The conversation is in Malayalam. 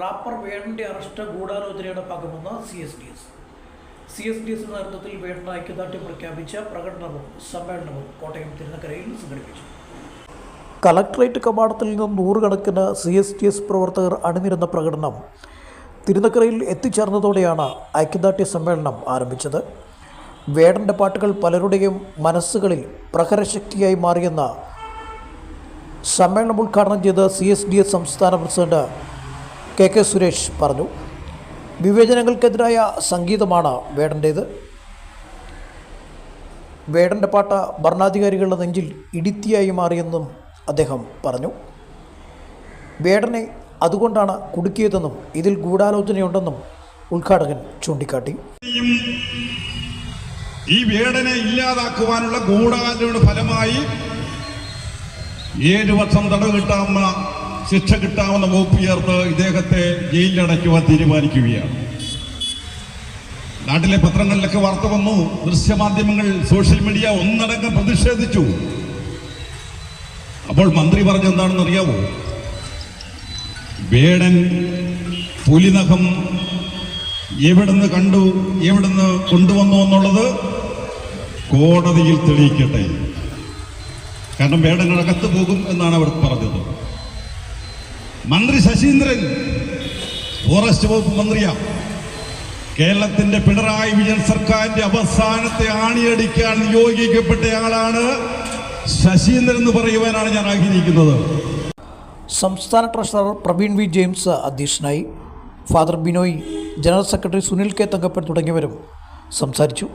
റാപ്പർ വേണന്റെ അറസ്റ്റ് ഗൂഢാലോചനയുടെ ഭാഗമെന്ന് C S D S C S D എസിന്റെ നേതൃത്വത്തിൽ വേണ്ട ഐക്യദാർഢ്യം പ്രഖ്യാപിച്ച പ്രകടനവും സമ്മേളനവും കോട്ടയം തിരുനക്കരയിൽ സംഘടിപ്പിച്ചു. കളക്ടറേറ്റ് കവാടത്തിൽ നിന്നും നൂറുകണക്കിന് സി എസ് ടി എസ് പ്രവർത്തകർ അണിനിരുന്ന പ്രകടനം തിരുനക്കരയിൽ എത്തിച്ചേർന്നതോടെയാണ് ഐക്യദാർഢ്യ സമ്മേളനം ആരംഭിച്ചത്. വേടന്റെ പാട്ടുകൾ പലരുടെയും മനസ്സുകളിൽ പ്രഹരശക്തിയായി മാറിയെന്ന സമ്മേളനം ഉദ്ഘാടനം ചെയ്ത് സി എസ് ഡി എസ് സംസ്ഥാന പ്രസിഡന്റ് കെ കെ സുരേഷ് പറഞ്ഞു. വിവേചനങ്ങൾക്കെതിരായ സംഗീതമാണ് വേടന്റേത് വേടന്റെ പാട്ട് ഭരണാധികാരികളുടെ നെഞ്ചിൽ ഇടിത്തിയായി മാറിയെന്നും അദ്ദേഹം പറഞ്ഞു. വേടനെ അതുകൊണ്ടാണ് കുടുക്കിയതെന്നും ഇതിൽ ഗൂഢാലോചനയുണ്ടെന്നും ഉദ്ഘാടകൻ ചൂണ്ടിക്കാട്ടി. ഈ വേടനെ ഇല്ലാതാക്കുവാനുള്ള ഗൂഢാലോചനയുടെ ഫലമായി ഏഴ് വർഷം തടവ് കിട്ടാവുന്ന ശിക്ഷ കിട്ടാവുന്ന വകുപ്പ് ചേർത്ത് ഇദ്ദേഹത്തെ ജയിലിലടയ്ക്കുവാൻ തീരുമാനിക്കുകയാണ്. നാട്ടിലെ പത്രങ്ങളിലൊക്കെ വാർത്ത വന്നു ദൃശ്യമാധ്യമങ്ങൾ സോഷ്യൽ മീഡിയ ഒന്നടങ്കം പ്രതിഷേധിച്ചു. അപ്പോൾ മന്ത്രി പറഞ്ഞ എന്താണെന്ന് അറിയാവോ വേടൻ പുലിനഖം എവിടുന്ന് കണ്ടു എവിടുന്ന് കൊണ്ടുവന്നു എന്നുള്ളത് കോടതിയിൽ തെളിയിക്കട്ടെ. കാരണം വേടനകത്ത് പോകും എന്നാണ് അവർ പറഞ്ഞത്. മന്ത്രി ശശീന്ദ്രൻ ഫോറസ്റ്റ് വകുപ്പ് മന്ത്രിയാണ് കേരളത്തിന്റെ പിണറായി വിജയൻ സർക്കാരിന്റെ അവസാനത്തെ ആണിയടിക്കാൻ നിയോഗിക്കപ്പെട്ടയാളാണ് ശശീന്ദ്രൻ എന്ന് പറയുവാനാണ് ഞാൻ ആഗ്രഹിക്കുന്നത്. സംസ്ഥാന ട്രഷറർ പ്രവീൺ വി ജെയിംസ് അധ്യക്ഷനായി. Father Binoy general secretary Sunil K Thankappan തുടങ്ങിയവരും സംസാരിച്ചു.